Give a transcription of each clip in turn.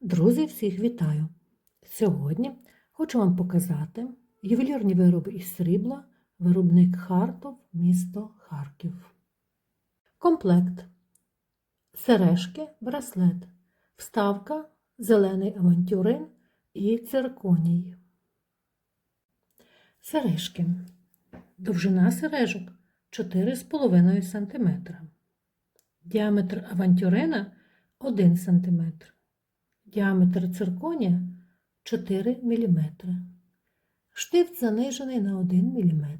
Друзі, всіх вітаю! Сьогодні хочу вам показати ювелірні вироби із срібла, виробник Хартов, місто Харків. Комплект. Сережки, браслет, вставка, зелений авантюрин і цирконій. Сережки. Довжина сережок 4,5 см. Діаметр авантюрина 1 см. Діаметр цирконія 4 мм. Штифт занижений на 1 мм.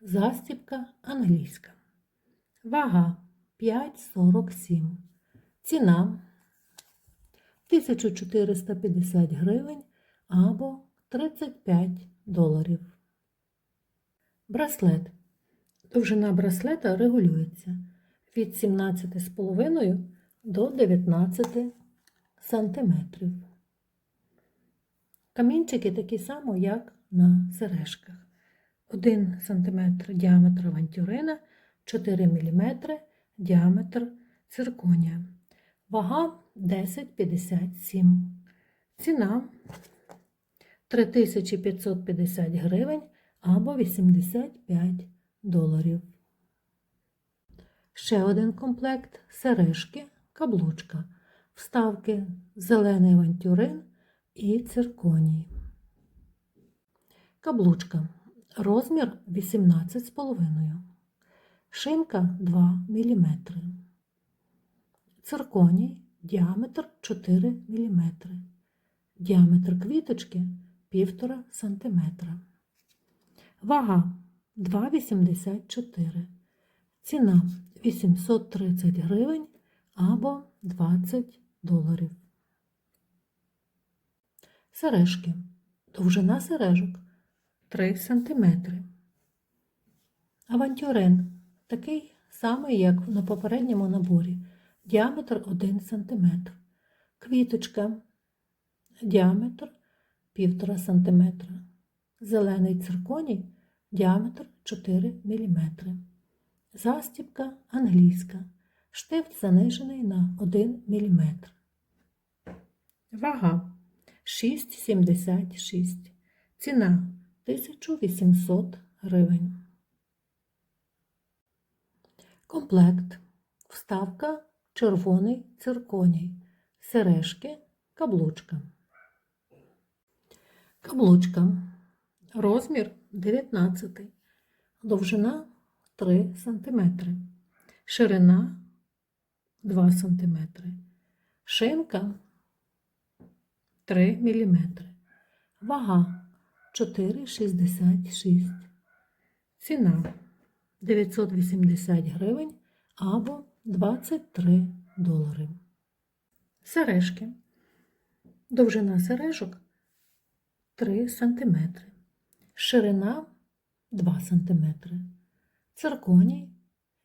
Застібка англійська. Вага 5,47. Ціна 1450 гривень або 35 доларів. Браслет. Довжина браслета регулюється від 17,5 до 19 сантиметрів. Камінчики такі само, як на сережках. 1 см діаметр авантюрина, 4 мм діаметр цирконія. Вага 10,57. Ціна 3550 гривень або 85 доларів. Ще один комплект сережки, каблучка, вставки зелений авантюрин і цирконій. Каблучка. Розмір 18,5. Шинка 2 мм. Цирконій діаметр 4 мм. Діаметр квіточки 1,5 см. Вага 2,84. Ціна 830 гривень або 20 доларів. Сережки. Довжина сережок 3 см. Авантюрин такий самий, як на попередньому наборі. Діаметр 1 см. Квіточка. Діаметр 1,5 см. Зелений цирконій. Діаметр 4 мм. Застібка англійська. Штифт занижений на 1 мм. Вага 6,76. Ціна 1800 гривень. Комплект. Вставка червоний цирконій. Сережки, каблучка. Каблучка. Розмір 19. Довжина 3 см. Ширина 2 см. Шинка 3 мм. Вага 4,66. Ціна 980 гривень або 23 долари. Сережки. Довжина сережок 3 см. Ширина 2 см. Цирконій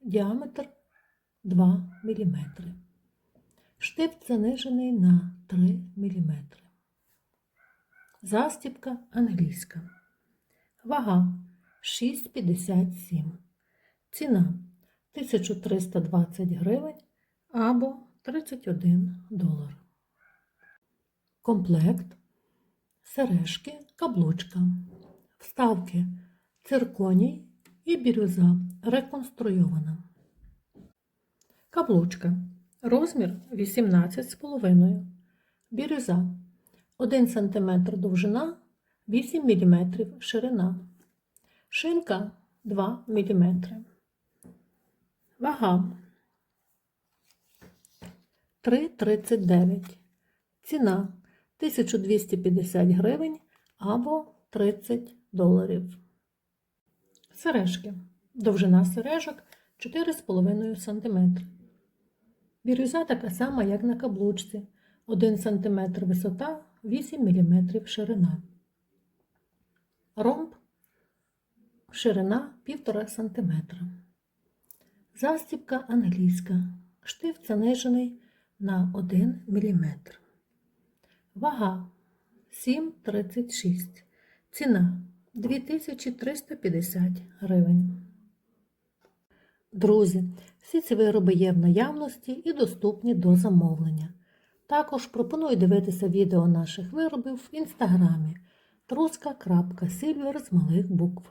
діаметр 2 мм. Штифт занижений на 3 мм. Застібка англійська. Вага 6,57. Ціна 1320 гривень або 31 долар. Комплект. Сережки, каблучка. Вставки цирконій і бірюза реконструйована. Каблучка. Розмір 18,5. Бірюза 1 см довжина, 8 мм ширина. Шинка 2 мм. Вага 3,39. Ціна 1250 гривень або 30 доларів. Сережки. Довжина сережок 4,5 см. Бірюза така сама, як на каблучці. 1 см висота, 8 мм ширина. Ромб ширина 1,5 см. Застібка англійська. Штифт занижений на 1 мм. Вага 7,36. Ціна 2350 гривень. Друзі, всі ці вироби є в наявності і доступні до замовлення. Також пропоную дивитися відео наших виробів в інстаграмі truska.silver з малих букв.